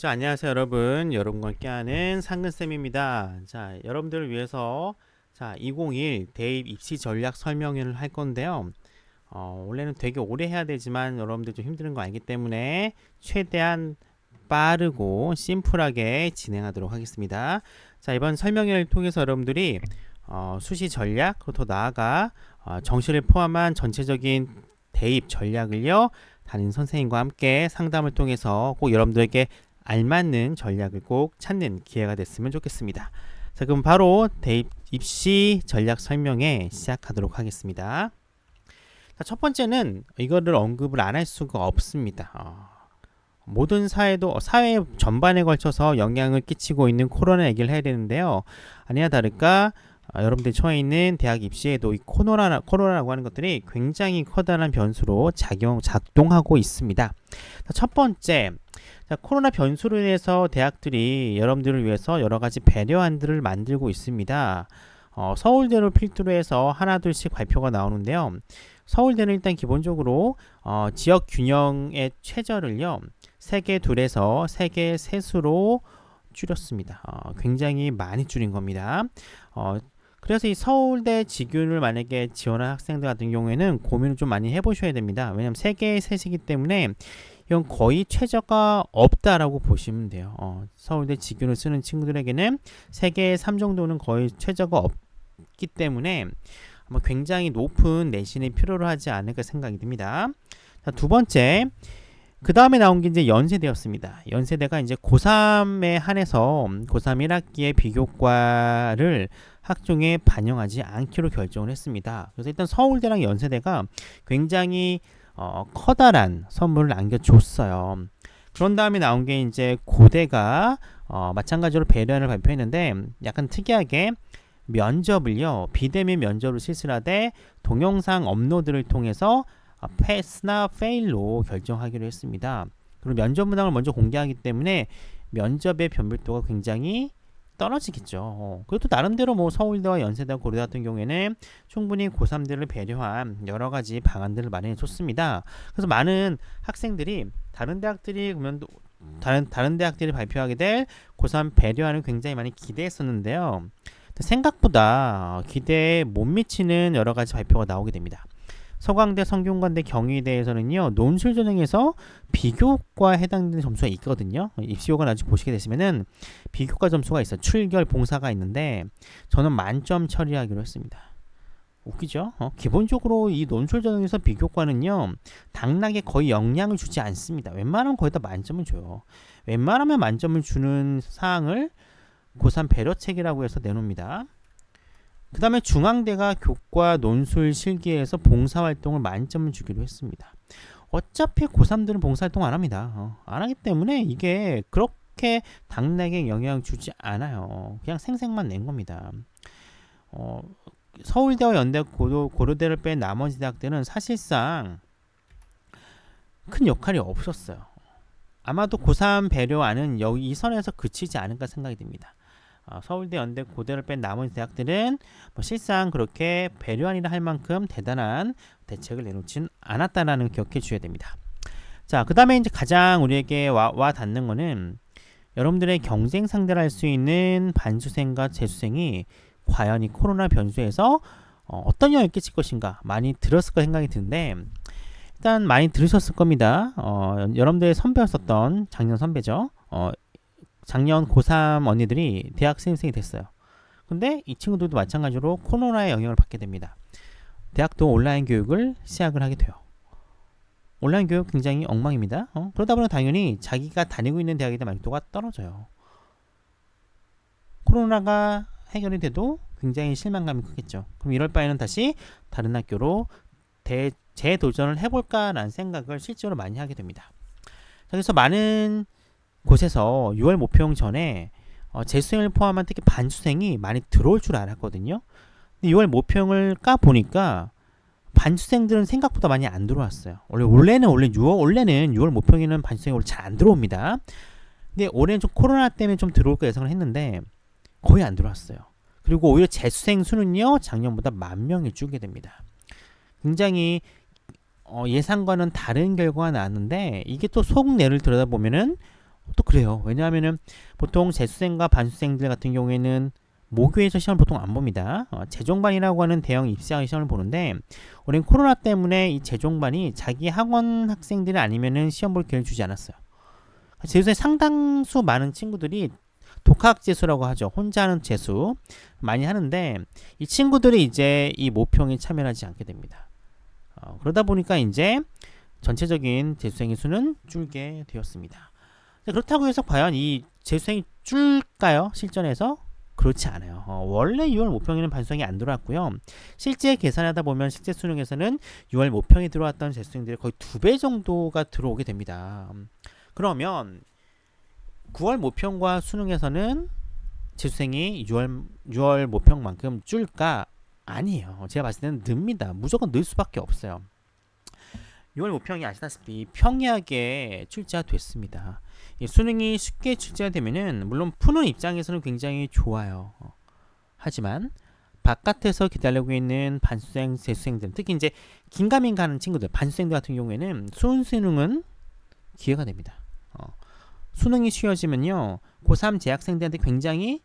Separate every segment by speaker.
Speaker 1: 자, 안녕하세요, 여러분. 여러분과 함께하는 상근쌤입니다. 자, 여러분들을 위해서 자, 2021 대입 입시 전략 설명회를 할 건데요. 어, 원래는 되게 오래 해야 되지만 여러분들 좀 힘드는 거 알기 때문에 최대한 빠르고 심플하게 진행하도록 하겠습니다. 자, 이번 설명회를 통해서 여러분들이 어, 수시 전략, 그리고 더 나아가 어, 정시를 포함한 전체적인 대입 전략을요, 담임 선생님과 함께 상담을 통해서 꼭 여러분들에게 알맞는 전략을 꼭 찾는 기회가 됐으면 좋겠습니다. 자, 그럼 바로 대입 입시 전략 설명회 시작하도록 하겠습니다. 자, 첫 번째는 이거를 언급을 안 할 수가 없습니다. 어, 모든 사회도 사회 전반에 걸쳐서 영향을 끼치고 있는 코로나 얘기를 해야 되는데요. 아니나 다를까 아, 여러분들 처해 있는 대학 입시에도 이 코로나 코로나라고 하는 것들이 굉장히 커다란 변수로 작용 작동하고 있습니다. 자, 첫 번째, 자, 코로나 변수로 인해서 대학들이 여러분들을 위해서 여러 가지 배려안들을 만들고 있습니다. 어, 서울대를 필두로 해서 하나둘씩 발표가 나오는데요. 서울대는 일단 기본적으로 어, 지역 균형의 최저를요 세개 둘에서 세개 셋으로 줄였습니다. 어, 굉장히 많이 줄인 겁니다. 어, 그래서 이 서울대 직윤을 만약에 지원한 학생들 같은 경우에는 고민을 좀 많이 해보셔야 됩니다. 왜냐하면 세 개의 셋이기 때문에 이건 거의 최저가 없다라고 보시면 돼요. 어, 서울대 직윤을 쓰는 친구들에게는 세 개의 3 정도는 거의 최저가 없기 때문에 아마 굉장히 높은 내신이 필요로 하지 않을까 생각이 듭니다. 자, 두 번째, 그 다음에 나온 게 이제 연세대였습니다. 연세대가 이제 고3에 한해서 고3 1학기의 비교과를 학종에 반영하지 않기로 결정을 했습니다. 그래서 일단 서울대랑 연세대가 굉장히 어, 커다란 선물을 안겨줬어요. 그런 다음에 나온 게 이제 고대가 어, 마찬가지로 배려안을 발표했는데 약간 특이하게 면접을요 비대면 면접을 실시하되 동영상 업로드를 통해서 어, 패스나 페일로 결정하기로 했습니다. 그리고 면접 문항을 먼저 공개하기 때문에 면접의 변별도가 굉장히 떨어지겠죠. 어, 그것도 나름대로 뭐 서울대와 연세대, 고려대 같은 경우에는 충분히 고3들을 배려한 여러 가지 방안들을 마련해 줬습니다. 그래서 많은 학생들이 다른 대학들이 그러면 다른 다른 대학들이 발표하게 될 고3 배려안을 굉장히 많이 기대했었는데요. 생각보다 기대에 못 미치는 여러 가지 발표가 나오게 됩니다. 서강대, 성균관대, 경희대에서는요 논술 전형에서 비교과 해당되는 점수가 있거든요. 입시요건 아직 보시게 되시면은 비교과 점수가 있어 출결, 봉사가 있는데 저는 만점 처리하기로 했습니다. 웃기죠? 어? 기본적으로 이 논술 전형에서 비교과는요 당락에 거의 영향을 주지 않습니다. 웬만하면 거의 다 만점을 줘요. 웬만하면 만점을 주는 사항을 고3 배려책이라고 해서 내놓습니다. 그 다음에 중앙대가 교과 논술 실기에서 봉사활동을 만점을 주기로 했습니다. 어차피 고3들은 봉사활동 안 합니다. 어, 안 하기 때문에 이게 그렇게 당락에 영향 주지 않아요. 그냥 생색만 낸 겁니다. 어, 서울대와 연대 고려, 고려대를 뺀 나머지 대학들은 사실상 큰 역할이 없었어요. 아마도 고3 배려안은 여기 이 선에서 그치지 않을까 생각이 듭니다. 어, 서울대, 연대, 고대를 뺀 나머지 대학들은 뭐 실상 그렇게 배려안이라 할 만큼 대단한 대책을 내놓진 않았다라는 걸 기억해 주셔야 됩니다. 자, 그 다음에 이제 가장 우리에게 와, 와 닿는 거는 여러분들의 경쟁 상대를 할 수 있는 반수생과 재수생이 과연 이 코로나 변수에서 어, 떤 영향을 끼칠 것인가 많이 들었을 거 생각이 드는데 일단 많이 들으셨을 겁니다. 어, 여러분들의 선배였었던 작년 선배죠. 어, 작년 고3 언니들이 대학 신입생이 됐어요. 근데 이 친구들도 마찬가지로 코로나의 영향을 받게 됩니다. 대학도 온라인 교육을 시작을 하게 돼요. 온라인 교육 굉장히 엉망입니다. 어? 그러다 보니 당연히 자기가 다니고 있는 대학에 대한 만족도가 떨어져요. 코로나가 해결이 돼도 굉장히 실망감이 크겠죠. 그럼 이럴 바에는 다시 다른 학교로 대, 재도전을 해볼까라는 생각을 실제로 많이 하게 됩니다. 그래서 많은 곳에서 6월 모평 전에 어, 재수생을 포함한 특히 반수생이 많이 들어올 줄 알았거든요. 근데 6월 모평을 까 보니까 반수생들은 생각보다 많이 안 들어왔어요. 원래 원래는 원래 6월 원래는 6월 모평에는 반수생이 원래 잘 안 들어옵니다. 근데 올해는 좀 코로나 때문에 좀 들어올 거 예상을 했는데 거의 안 들어왔어요. 그리고 오히려 재수생 수는요 작년보다 만 명이 줄게 됩니다. 굉장히 어, 예상과는 다른 결과가 나왔는데 이게 또 속내를 들여다보면은 또 그래요. 왜냐하면은 보통 재수생과 반수생들 같은 경우에는 모교에서 시험을 보통 안 봅니다. 어, 재종반이라고 하는 대형 입시학 시험을 보는데 올해는 코로나 때문에 이 재종반이 자기 학원 학생들이 아니면은 시험 볼 기회를 주지 않았어요. 재수생 상당수 많은 친구들이 독학 재수라고 하죠. 혼자 하는 재수 많이 하는데 이 친구들이 이제 이 모평에 참여하지 않게 됩니다. 어, 그러다 보니까 이제 전체적인 재수생의 수는 줄게 되었습니다. 자, 그렇다고 해서 과연 이 재수생이 줄까요? 실전에서? 그렇지 않아요. 어, 원래 6월 모평에는 반수생이 안 들어왔고요. 실제 계산하다 보면 실제 수능에서는 6월 모평에 들어왔던 재수생들이 거의 두 배 정도가 들어오게 됩니다. 음, 그러면 9월 모평과 수능에서는 재수생이 6월 6월 모평만큼 줄까? 아니에요. 제가 봤을 때는 늡니다. 무조건 늘 수밖에 없어요. 6월 모평이 아시다시피 평이하게 출제가 됐습니다. 이 수능이 쉽게 출제가 되면은 물론 푸는 입장에서는 굉장히 좋아요. 어, 하지만 바깥에서 기다리고 있는 반수생, 재수생들, 특히 이제 긴가민가 하는 친구들, 반수생들 같은 경우에는 수능 수능은 기회가 됩니다. 어, 수능이 쉬워지면요, 고3 재학생들한테 굉장히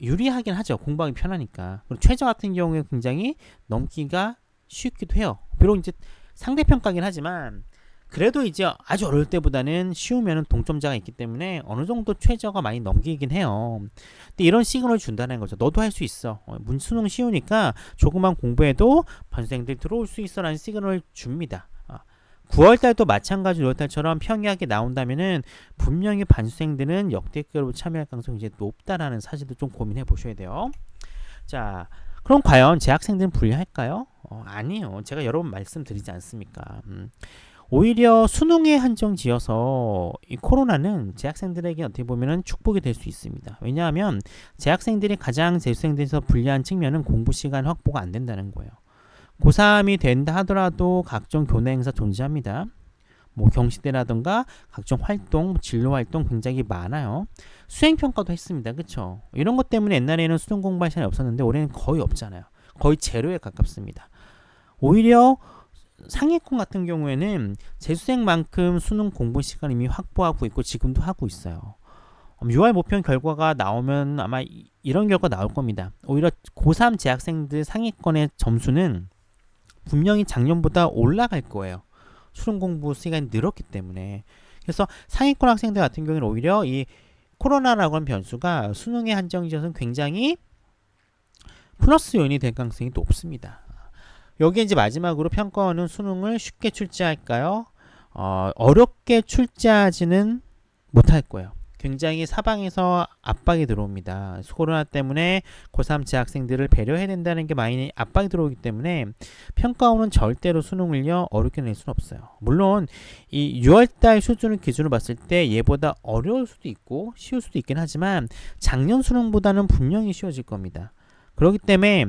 Speaker 1: 유리하긴 하죠. 공부하기 편하니까. 그리고 최저 같은 경우에 굉장히 넘기가 쉽기도 해요. 비록 이제 상대평가긴 하지만 그래도 이제 아주 어려울 때보다는 쉬우면 동점자가 있기 때문에 어느 정도 최저가 많이 넘기긴 해요. 근데 이런 시그널을 준다는 거죠. 너도 할 수 있어. 어, 문 수능 쉬우니까 조금만 공부해도 반생들 들어올 수 있어라는 시그널을 줍니다. 9월달도 마찬가지 6월달처럼 평이하게 나온다면은 분명히 반수생들은 역대급으로 참여할 가능성이 이제 높다라는 사실도 좀 고민해 보셔야 돼요. 자, 그럼 과연 재학생들은 불리할까요? 어, 아니요. 제가 여러 번 말씀드리지 않습니까? 음, 오히려 수능에 한정 지어서 이 코로나는 재학생들에게 어떻게 보면은 축복이 될 수 있습니다. 왜냐하면 재학생들이 가장 재수생들에서 불리한 측면은 공부 시간 확보가 안 된다는 거예요. 고3이 된다 하더라도 각종 교내 행사 존재합니다. 뭐 경시대라든가 각종 활동, 뭐 진로 활동 굉장히 많아요. 수행 평가도 했습니다. 그렇죠? 이런 것 때문에 옛날에는 수능 공부할 시간이 없었는데 올해는 거의 없잖아요. 거의 제로에 가깝습니다. 오히려 상위권 같은 경우에는 재수생만큼 수능 공부 시간 이미 확보하고 있고 지금도 하고 있어요. 6월 모평 결과가 나오면 아마 이- 이런 결과 나올 겁니다. 오히려 고3 재학생들 상위권의 점수는 분명히 작년보다 올라갈 거예요. 수능 공부 시간이 늘었기 때문에. 그래서 상위권 학생들 같은 경우는 오히려 이 코로나라고 하는 변수가 수능에 한정지어서는 굉장히 플러스 요인이 될 가능성이 높습니다. 여기 이제 마지막으로 평가원은 수능을 쉽게 출제할까요? 어, 어렵게 출제하지는 못할 거예요. 굉장히 사방에서 압박이 들어옵니다. 코로나 때문에 고3 재학생들을 배려해야 된다는 게 많이 압박이 들어오기 때문에 평가원은 절대로 수능을요 어렵게 낼 수는 없어요. 물론 이 6월달 수준을 기준으로 봤을 때 얘보다 어려울 수도 있고 쉬울 수도 있긴 하지만 작년 수능보다는 분명히 쉬워질 겁니다. 그렇기 때문에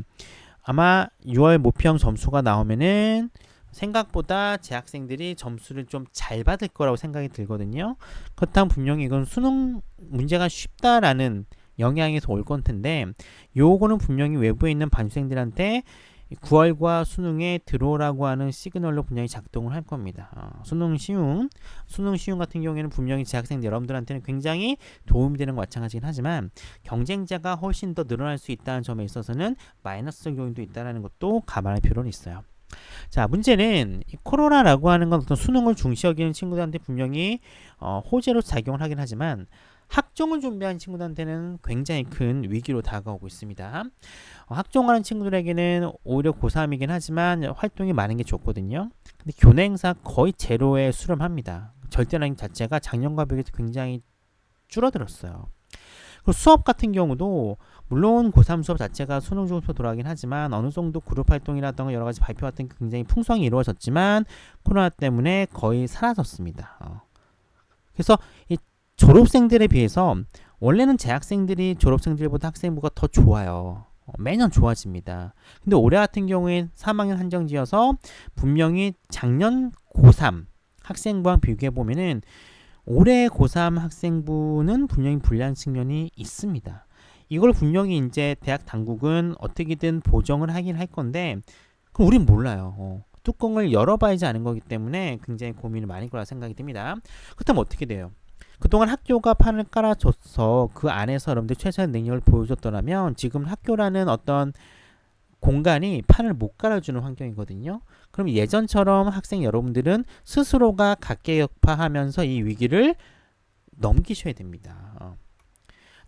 Speaker 1: 아마 6월 모평 점수가 나오면은 생각보다 재학생들이 점수를 좀 잘 받을 거라고 생각이 들거든요. 그렇다면 분명히 이건 수능 문제가 쉽다라는 영향에서 올 건 텐데 요거는 분명히 외부에 있는 반수생들한테 9월과 수능에 들어오라고 하는 시그널로 분명히 작동을 할 겁니다. 어, 수능 쉬운, 수능 쉬운 같은 경우에는 분명히 재학생들 여러분들한테는 굉장히 도움이 되는 것 마찬가지긴 하지만 경쟁자가 훨씬 더 늘어날 수 있다는 점에 있어서는 마이너스적 요인도 있다는 것도 감안할 필요는 있어요. 자, 문제는 이 코로나라고 하는 건 어떤 수능을 중시 여기는 친구들한테 분명히 어, 호재로 작용을 하긴 하지만 학종을 준비한 친구들한테는 굉장히 큰 위기로 다가오고 있습니다. 어, 학종하는 친구들에게는 오히려 고3이긴 하지만 활동이 많은 게 좋거든요. 근데 교내 행사 거의 제로에 수렴합니다. 절대라인 자체가 작년과 비교해서 굉장히 줄어들었어요. 그리고 수업 같은 경우도 물론 고3 수업 자체가 수능 중수로 돌아가긴 하지만 어느 정도 그룹 활동이라던가 여러 가지 발표 같은 게 굉장히 풍성히 이루어졌지만 코로나 때문에 거의 사라졌습니다. 어. 그래서 이 졸업생들에 비해서 원래는 재학생들이 졸업생들보다 학생부가 더 좋아요. 어, 매년 좋아집니다. 근데 올해 같은 경우에 3학년 한정지어서 분명히 작년 고3 학생부랑 비교해 보면은 올해 고3 학생부는 분명히 불리한 측면이 있습니다. 이걸 분명히 이제 대학 당국은 어떻게든 보정을 하긴 할 건데 그럼 우린 몰라요. 어, 뚜껑을 열어봐야지 아는 거기 때문에 굉장히 고민이 많을 거라 생각이 듭니다. 그렇다면 어떻게 돼요? 그동안 학교가 판을 깔아줘서 그 안에서 여러분들 최선의 능력을 보여줬더라면 지금 학교라는 어떤 공간이 판을 못 깔아주는 환경이거든요. 그럼 예전처럼 학생 여러분들은 스스로가 각계격파하면서 이 위기를 넘기셔야 됩니다. 어.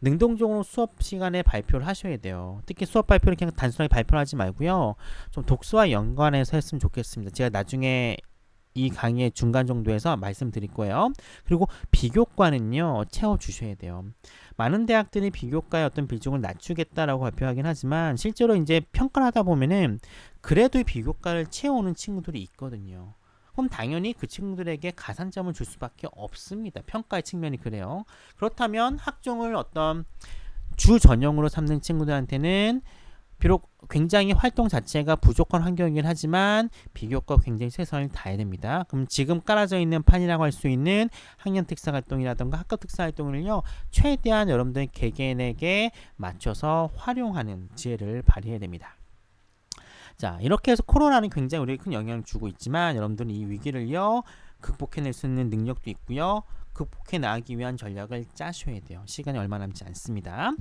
Speaker 1: 능동적으로 수업 시간에 발표를 하셔야 돼요. 특히 수업 발표를 그냥 단순하게 발표를 하지 말고요. 좀 독서와 연관해서 했으면 좋겠습니다. 제가 나중에 이 강의의 중간 정도에서 말씀드릴 거예요. 그리고 비교과는요, 채워주셔야 돼요. 많은 대학들이 비교과의 어떤 비중을 낮추겠다라고 발표하긴 하지만 실제로 이제 평가를 하다 보면은 그래도 이 비교과를 채우는 친구들이 있거든요. 그럼 당연히 그 친구들에게 가산점을 줄 수밖에 없습니다. 평가의 측면이 그래요. 그렇다면 학종을 어떤 주 전형으로 삼는 친구들한테는 비록 굉장히 활동 자체가 부족한 환경이긴 하지만 비교과 굉장히 최선을 다해야 됩니다. 그럼 지금 깔아져 있는 판이라고 할 수 있는 학년 특사 활동이라든가 학급 특사 활동을요 최대한 여러분들 개개인에게 맞춰서 활용하는 지혜를 발휘해야 됩니다. 자 이렇게 해서 코로나는 굉장히 우리에게 큰 영향을 주고 있지만 여러분들은 이 위기를요 극복해낼 수 있는 능력도 있고요 극복해 나가기 위한 전략을 짜셔야 돼요. 시간이 얼마 남지 않습니다.